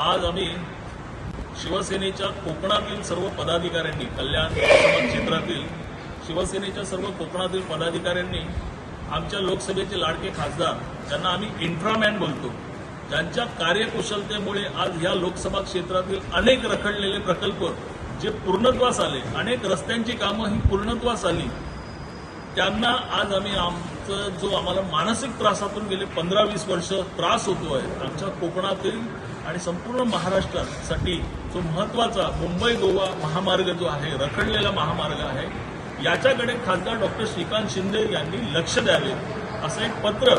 आज आम्ही शिवसेनेच्या कोकणातील सर्व पदाधिकाऱ्यांनी कल्याण लोकसभा क्षेत्रातील शिवसेनेच्या सर्व कोकणातील पदाधिकाऱ्यांनी आमच्या लोकसभेचे लाडके खासदार ज्यांना आम्ही इंट्रामॅन बोलतो ज्यांच्या कार्यकुशलतेमुळे आज या लोकसभा क्षेत्रातील अनेक रखडलेले प्रकल्प जे पूर्णत्वास आले अनेक रस्त्यांची कामं ही पूर्णत्वास आली त्यांना आज आम्ही आमचं जो आम्हाला मानसिक त्रासातून गेले पंधरा वीस वर्ष त्रास होतो आहे आमच्या कोकणातील आणि संपूर्ण महाराष्ट्रासाठी जो महत्त्वाचा मुंबई गोवा महामार्ग जो आहे रखडलेला महामार्ग आहे याच्याकडे खासदार डॉक्टर श्रीकांत शिंदे यांनी लक्ष द्यावे असं एक पत्र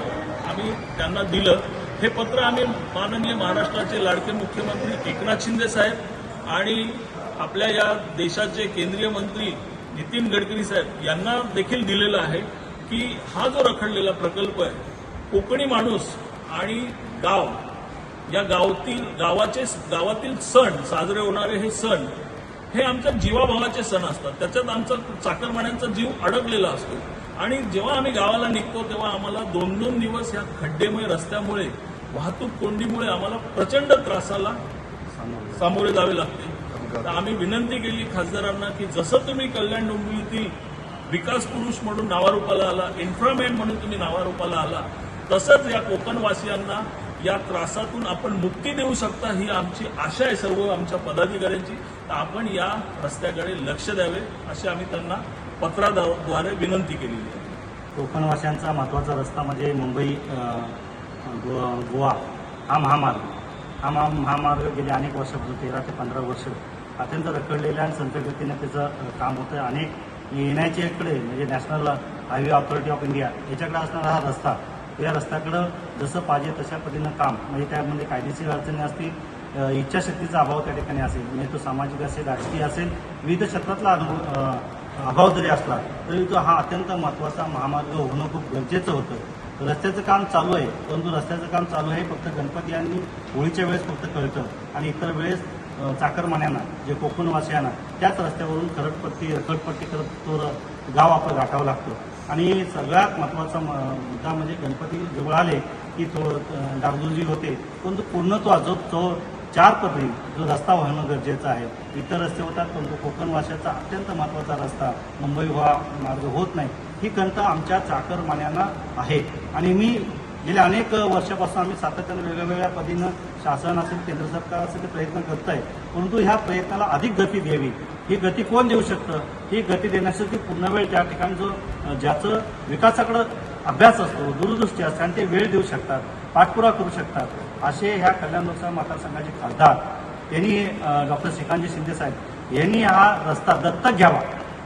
आम्ही त्यांना दिलं. हे पत्र आम्ही माननीय महाराष्ट्राचे लाडके मुख्यमंत्री एकनाथ शिंदे साहेब आणि आपल्या या देशाचे केंद्रीय मंत्री नितीन गडकरी साहेब यांना देखील दिलेलं आहे की हा जो रखडलेला प्रकल्प आहे कोकणी माणूस आणि गाव या गावातील गावाचे गावातील सण साजरे होणारे हे सण हे आमच्या जीवाभावाचे सण असतात. त्याच्यात आमचा चाकरमान्यांचा जीव अडकलेला असतो. आणि जेव्हा आम्ही गावाला निघतो तेव्हा आम्हाला दोन दोन दिवस या खड्डेमय रस्त्यामुळे वाहतूक कोंडीमुळे आम्हाला प्रचंड त्रासाला सामोरे जावे लागते. तर आम्ही विनंती केली खासदारांना की जसं तुम्ही कल्याण डोंबिवलीतील विकास पुरुष म्हणून नावारूपाला आला इन्फ्रामॅन म्हणून तुम्ही नावारूपाला आला तसंच या कोकणवासियांना या त्रासातून आपण मुक्ती देऊ शकता ही आमची आशा आहे सर्व आमच्या पदाधिकाऱ्यांची. तर आपण या रस्त्याकडे लक्ष द्यावे अशी आम्ही त्यांना पत्राद्वारे विनंती केलेली आहे. कोकणवाशांचा महत्त्वाचा रस्ता म्हणजे मुंबई गो- गोवा हा महामार्ग. हा महा महामार्ग गेले अनेक वर्षापासून म्हणजे तेरा ते पंधरा वर्ष अत्यंत रखडलेल्या आणि संतगतीने त्याचं काम होतं. अनेक येण्याच्याकडे म्हणजे national highway authority of India याच्याकडे असणारा हा रस्ता या रस्त्याकडं जसं पाहिजे तशा पद्धतीनं काम म्हणजे त्यामध्ये कायदेशीर अडचणी असतील इच्छाशक्तीचा अभाव त्या ठिकाणी असेल म्हणजे तो सामाजिक असेल राजकीय असेल विविध क्षेत्रातला अनुभव अभाव जरी असला तरी तो हा अत्यंत महत्त्वाचा महामार्ग होणं खूप गरजेचं होतं. रस्त्याचं काम चालू आहे परंतु रस्त्याचं काम चालू आहे फक्त गणपती आणि होळीच्या वेळेस फक्त कळतं आणि इतर वेळेस चाकरमान्यांना जे कोकणवासियांना त्याच रस्त्यावरून खरडपट्टी रखडपट्टी करत तो गाव आपलं गाठावं लागतं. आणि सगळ्यात महत्त्वाचा म- मुद्दा म्हणजे गणपती जवळ आले की तो अ, डागडुजी होते परंतु तो जो तो चार पदरी जो रस्ता वाहणं गरजेचं आहे. इतर रस्ते होतात परंतु कोकण भाषेचा अत्यंत महत्त्वाचा रस्ता मुंबई व्हा मार्ग होत नाही. ही खंत आमच्या चाकरमान्यांना आहे. आणि मी गेल्या अनेक वर्षापासून आम्ही सातत्यानं वेगवेगळ्या पद्धतीनं शासन असेल केंद्र सरकार असेल ते प्रयत्न करत आहे परंतु ह्या प्रयत्नाला अधिक गती द्यावी ही गती कोण देऊ शकतं? ही गती देण्यासाठी पूर्ण वेळ त्या ठिकाणी जो ज्याचं विकासाकडं अभ्यास असतो दूरदृष्टी असते आणि ते वेळ देऊ शकतात पाठपुरावा करू शकतात असे ह्या कल्याण लोकसभा मतदारसंघाचे खासदार त्यांनी डॉक्टर श्रीकांतजी शिंदे साहेब यांनी हा रस्ता दत्तक घ्यावा.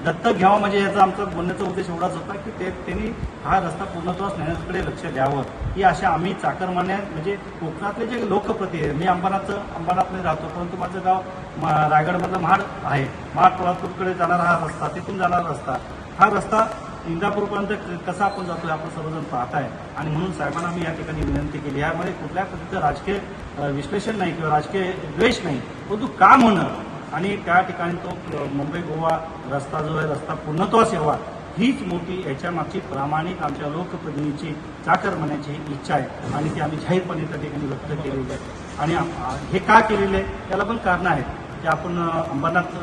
दत्तक घ्यावा म्हणजे याचा आमचा बोलण्याचा उद्देश एवढाच होता की ते त्यांनी हा रस्ता पूर्णत्वास नेण्याकडे लक्ष द्यावं. ही अशा आम्ही चाकरमान्या म्हणजे कोकणातले जे लोकप्रतिनिधी मी अंबरनाथचं अंबरनाथमध्ये राहतो परंतु माझं गाव मा रायगडमधलं महाड आहे. महाड पोलादपूरकडे जाणारा हा रस्ता तिथून जाणारा रस्ता. हा रस्ता इंदापूरपर्यंत क- कसा आपण जातो आपण सर्वजण पाहत आहे आणि म्हणून साहेबांना मी या ठिकाणी विनंती केली. यामध्ये कुठल्या पद्धतीचं राजकीय विश्लेषण नाही किंवा राजकीय द्वेष नाही. परंतु काम होणं आणि त्या ठिकाणी तो मुंबई गोवा रस्ता जो आहे रस्ता पूर्णत्वास यावा. हीच मोठी याच्या मागची प्रामाणिक आमच्या लोकप्रतिनिधीची चाकरमान्याची इच्छा आहे. आणि ती आम्ही जाहीरपणे त्या ठिकाणी व्यक्त केलेली आहे. आणि हे का केलेलं आहे त्याला पण कारणं आहेत. की आपण अंबरनाथ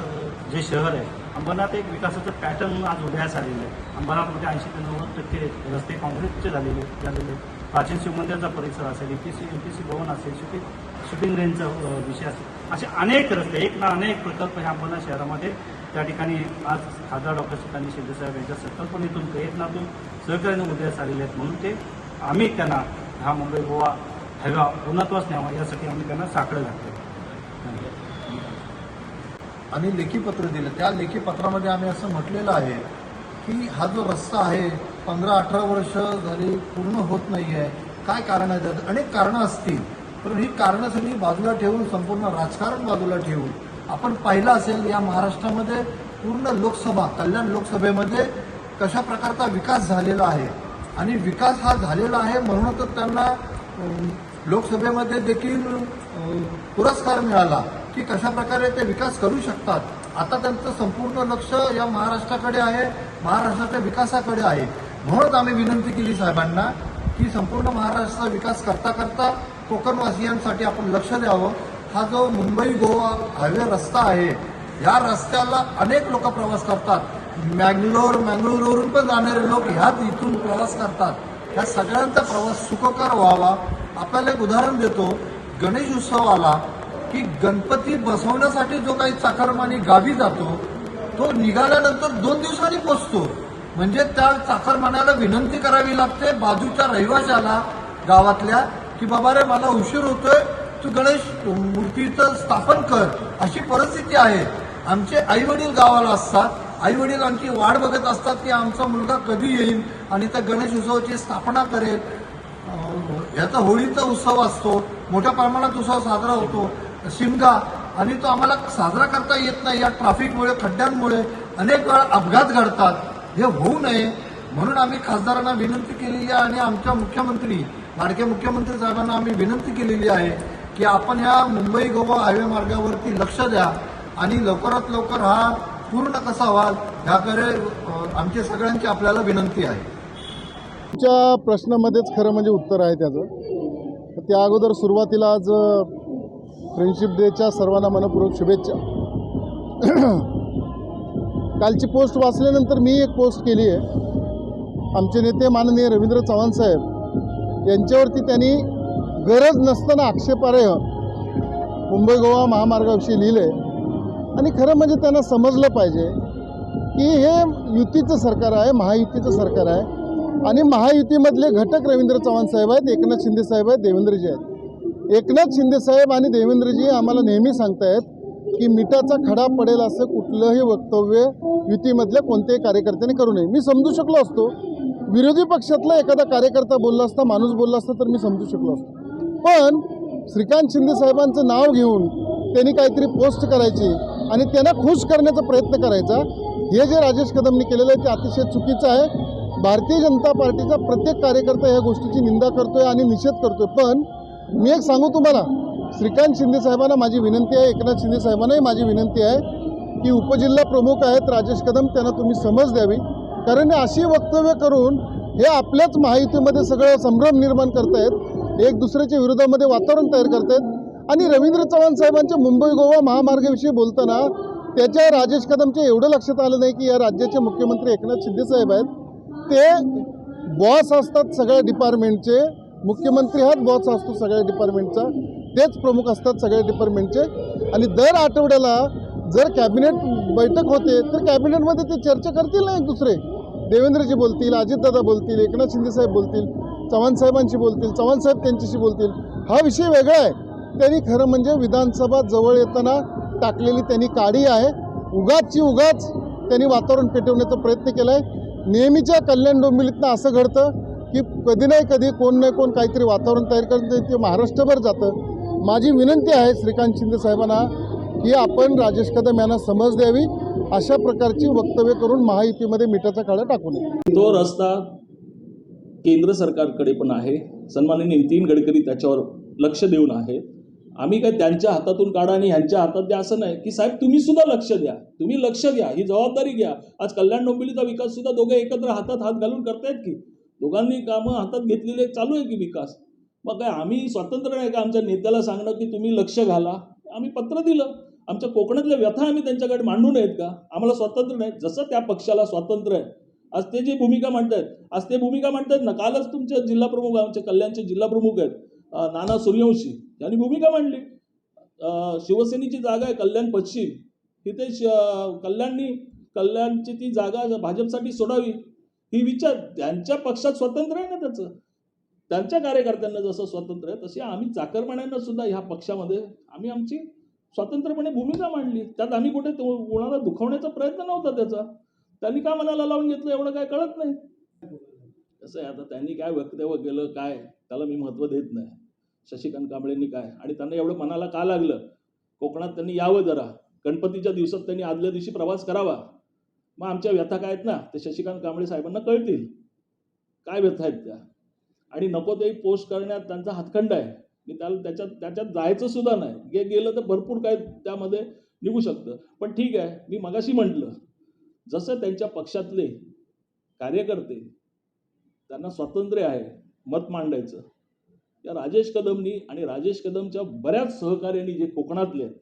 जे शहर आहे अंबरनाथ एक विकासाचं पॅटर्न आज उदयास आलेलं आहे. अंबरनाथमध्ये ऐंशी ते नव्वद टक्के रस्ते काँक्रीटचे झालेले झालेले. आहेत. प्राचीन शिवमंदिराचा परिसर असेल A P C M P C भवन असेल शूटिंग शूटिंग रेंजचा विषय असेल असे अनेक रस्ते एक ना अनेक प्रकल्प हे अंबरनाथ शहरामध्ये त्या ठिकाणी आज खासदार डॉक्टर श्रीकांत शिंदेसाहेब यांच्या संकल्पनेतून प्रयत्नातून सहकार्याने उदयास आलेले आहेत. म्हणून ते आम्ही त्यांना हा मुंबई गोवा हायवा पूर्णत्वास न्यावा यासाठी आम्ही त्यांना साकडं घातलं आणि लेखी पत्र दिलं. त्या लेखी पत्रामध्ये आम्ही असं म्हटलेलं आहे की हा जो रस्ता आहे पंधरा अठरा वर्ष झाली पूर्ण होत नाही आहे काय कारण आहे त्यात अनेक कारणं असतील. पण ही कारणं सगळी बाजूला ठेवून संपूर्ण राजकारण बाजूला ठेवून आपण पाहिलं असेल या महाराष्ट्रामध्ये पूर्ण लोकसभा कल्याण लोकसभेमध्ये कशा प्रकारचा विकास झालेला आहे. आणि विकास हा झालेला आहे म्हणूनच त्यांना लोकसभेमध्ये देखील पुरस्कार मिळाला की कशा प्रकारे ते विकास करू शकतात. आता त्यांचं संपूर्ण लक्ष या महाराष्ट्राकडे आहे महाराष्ट्राच्या विकासाकडे आहे. म्हणूनच आम्ही विनंती केली साहेबांना की संपूर्ण महाराष्ट्राचा विकास करता करता कोकणवासियांसाठी आपण लक्ष द्यावं. हा जो मुंबई गोवा हायवे रस्ता आहे या रस्त्याला अनेक लोक प्रवास करतात. मँगलोर मँगलोरवरून पण जाणारे लोक ह्याच इथून प्रवास करतात. ह्या सगळ्यांचा प्रवास सुखकर व्हावा. आपल्याला एक उदाहरण देतो. गणेश उत्सव आला की गणपती बसवण्यासाठी जो काही चाकरमानी गावी जातो तो निघाल्यानंतर दोन दिवसांनी पोचतो. म्हणजे त्या चाकरमान्याला विनंती करावी लागते बाजूच्या रहिवाशाला गावातल्या की बाबा रे मला उशीर होतोय तू गणेश मूर्तीचं स्थापन कर अशी परिस्थिती आहे. आमचे आई वडील गावाला असतात आई वडील वाढ वाट बघत असतात की आमचा मुलगा कधी येईल आणि त्या गणेश उत्सवाची स्थापना करेल. याचा होळीचा उत्सव असतो मोठ्या प्रमाणात उत्सव साजरा होतो शिमगा आणि तो आम्हाला साजरा करता येत नाही या ट्रॅफिकमुळे खड्ड्यांमुळे अनेक वेळा अपघात घडतात. हे होऊ नये म्हणून आम्ही खासदारांना विनंती केलेली आहे आणि आमच्या मुख्यमंत्री लाडक्या मुख्यमंत्री साहेबांना आम्ही विनंती केलेली आहे की आपण ह्या मुंबई गोवा हायवे मार्गावरती लक्ष द्या आणि लवकरात लवकर हा पूर्ण कसा व्हाल ह्याकडे आमच्या आमची सगळ्यांची आपल्याला विनंती आहे. तुमच्या प्रश्नामध्येच खरं म्हणजे उत्तर आहे त्याचं. त्या अगोदर सुरुवातीला आज फ्रेंडशिप डेच्या सर्वांना मनपूर्वक शुभेच्छा. कालची पोस्ट वाचल्यानंतर मी एक पोस्ट केली आहे. आमचे नेते माननीय रवींद्र चव्हाण साहेब यांच्यावरती त्यांनी गरज नसताना आक्षेपार्ह मुंबई गोवा महामार्गाविषयी लिहिले. आणि खरं म्हणजे त्यांना समजलं पाहिजे की हे युतीचं सरकार आहे महायुतीचं सरकार आहे. आणि महायुतीमधले घटक रवींद्र चव्हाण साहेब आहेत एकनाथ शिंदे साहेब आहेत देवेंद्रजी आहेत. एकनाथ शिंदे साहेब आणि देवेंद्रजी आम्हाला नेहमी सांगतायत की मिठाचा खडा पडेल असं कुठलंही वक्तव्य युतीमधल्या कोणत्याही कार्यकर्त्याने करू नये. मी समजू शकलो असतो. विरोधी पक्षातला एखादा कार्यकर्ता बोलला असता माणूस बोलला असता तर मी समजू शकलो असतो. पण श्रीकांत शिंदे साहेबांचं नाव घेऊन त्यांनी काहीतरी पोस्ट करायची आणि त्यांना खुश करण्याचा प्रयत्न करायचा हे जे राजेश कदमनी केलेलं आहे ते अतिशय चुकीचं आहे. भारतीय जनता पार्टीचा प्रत्येक कार्यकर्ता ह्या गोष्टीची निंदा करतोय आणि निषेध करतोय. पण मी एक सांगू तुम्हाला श्रीकांत शिंदे साहेबांना माझी विनंती आहे एकनाथ शिंदे साहेबांनाही माझी विनंती आहे की उपजिल्हा प्रमुख आहेत राजेश कदम त्यांना तुम्ही समज द्यावी. कारण अशी वक्तव्य करून हे आपल्याच माहितीमध्ये सगळं संभ्रम निर्माण करतायत एक दुसऱ्याच्या विरोधामध्ये वातावरण तयार करतायत. आणि रवींद्र चव्हाण साहेबांच्या मुंबई गोवा महामार्गाविषयी बोलताना त्याच्या राजेश कदमच्या एवढं लक्षात आलं नाही की या राज्याचे मुख्यमंत्री एकनाथ शिंदे साहेब आहेत. ते बॉस असतात सगळ्या डिपार्टमेंटचे मुख्यमंत्री हाच बॉस असतो सगळ्या डिपार्टमेंटचा. तेच प्रमुख असतात सगळ्या डिपार्टमेंटचे आणि दर आठवड्याला जर कॅबिनेट बैठक होते तर कॅबिनेटमध्ये ते चर्चा करतील ना एक दुसरे. देवेंद्रजी बोलतील अजितदादा बोलतील एकनाथ शिंदेसाहेब बोलतील चव्हाण साहेबांशी बोलतील चव्हाण साहेब त्यांच्याशी बोलतील. हा विषय वेगळा आहे. त्यांनी खरं म्हणजे विधानसभा जवळ येताना टाकलेली त्यांनी काडी आहे. उगाचची उगाच त्यांनी वातावरण पेटवण्याचा प्रयत्न केला आहे नेहमीच्या कल्याण डोंबिवलीतनं असं घडतं की कधी नाही कधी कोण नाही कोण काहीतरी वातावरण तयार करतं ते महाराष्ट्रभर जातं. माझी विनंती आहे श्रीकांत शिंदे साहेबांना की आपण राजेश कदम यांना समज द्यावी अशा प्रकारची वक्तव्य करून महायुतीमध्ये मिठाचा काळा टाकू नये. तो रस्ता केंद्र सरकारकडे पण आहे. सन्माननीय नितीन गडकरी त्याच्यावर लक्ष देऊन आहे. आम्ही काय त्यांच्या हातातून काढा आणि ह्यांच्या हातात द्या असं नाही. की साहेब तुम्ही सुद्धा लक्ष द्या. तुम्ही लक्ष द्या ही जबाबदारी घ्या. आज कल्याण डोंबिवलीचा विकास सुद्धा दोघे एकत्र हातात हात घालून करतायत की? दोघांनी कामं हातात घेतलेले चालू आहे की विकास? मग काय आम्ही स्वातंत्र्य नाही का आमच्या नेत्याला सांगणं की तुम्ही लक्ष घाला. आम्ही पत्र दिलं. आमच्या कोकणातल्या व्यथा आम्ही त्यांच्याकडे मांडू नयेत का? आम्हाला स्वातंत्र्य नाही. जसं त्या पक्षाला स्वातंत्र्य आहे. आज ते जी भूमिका मांडतायत आज ते भूमिका मांडतायत ना कालच तुमच्या जिल्हा प्रमुख आमचे कल्याणचे जिल्हा प्रमुख आहेत. नाना सूर्यवंशी यांनी भूमिका मांडली. शिवसेनेची जागा आहे कल्याण पश्चिम. तिथे श- कल्याणनी कल्याणची ती जागा भाजपसाठी सोडावी. ही विचार त्यांच्या पक्षात स्वतंत्र आहे ना त्याचं? त्यांच्या कार्यकर्त्यांना जसं स्वातंत्र्य आहे तसे आम्ही चाकरमान्यांना सुद्धा ह्या पक्षामध्ये आम्ही आमची स्वतंत्रपणे भूमिका मांडली. त्यात आम्ही कुठे तो- कोणाला दुखवण्याचा प्रयत्न नव्हता त्याचा. त्यांनी का मनाला लावून घेतलं एवढं काय कळत नाही. कसं आहे आता त्यांनी काय वक्तव्य केलं काय? त्याला मी महत्त्व देत नाही. शशिकांत कांबळेंनी काय? आणि त्यांना एवढं मनाला का लागलं? कोकणात त्यांनी यावं जरा. गणपतीच्या दिवसात त्यांनी आदल्या दिवशी प्रवास करावा. मग आमच्या व्यथा काय आहेत ना? ते शशिकांत कांबळे साहेबांना कळतील. काय व्यथा आहेत त्या? आणि नको ते पोस्ट करण्यात त्यांचा हातखंड आहे. मी त्याला त्याच्यात त्याच्यात जायचं सुद्धा नाही. गे गेलं तर भरपूर काय त्यामध्ये निघू शकतं. पण ठीक आहे मी मगाशी म्हटलं जसं त्यांच्या पक्षातले कार्यकर्ते त्यांना स्वातंत्र्य आहे मत मांडायचं त्या राजेश कदमनी आणि राजेश कदमच्या बऱ्याच सहकार्यांनी जे कोकणातले आहेत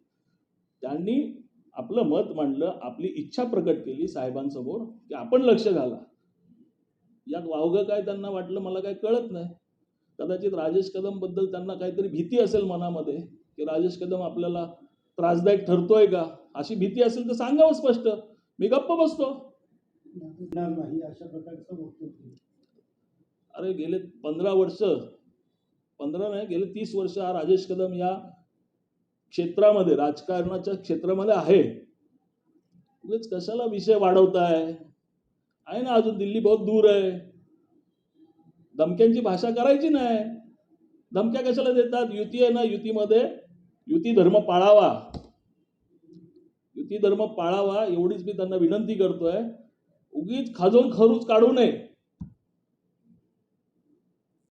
त्यांनी आपलं मत मांडलं आपली इच्छा प्रकट केली साहेबांसमोर की आपण लक्ष घाला. यात वावगं काय त्यांना वाटलं मला काय कळत नाही. कदाचित राजेश कदमबद्दल त्यांना काहीतरी भीती असेल मनामध्ये की राजेश कदम आपल्याला त्रासदायक ठरतोय का? अशी भीती असेल तर सांगावं स्पष्ट. मी गप्प बसतो. अशा प्रकारचं अरे गेले पंधरा वर्ष पंधरा नाही गेले तीस वर्ष हा राजेश कदम या क्षेत्रामध्ये राजकारणाच्या क्षेत्रामध्ये आहे. उगेच कशाला विषय वाढवताय? आहे ना अजून दिल्ली बहुत दूर आहे. धमक्यांची भाषा करायची नाही. धमक्या कशाला देतात? युती आहे ना युतीमध्ये युती धर्म पाळावा. युती धर्म पाळावा एवढीच मी त्यांना विनंती करतोय. उगीच खाजून खरूच काढू नये.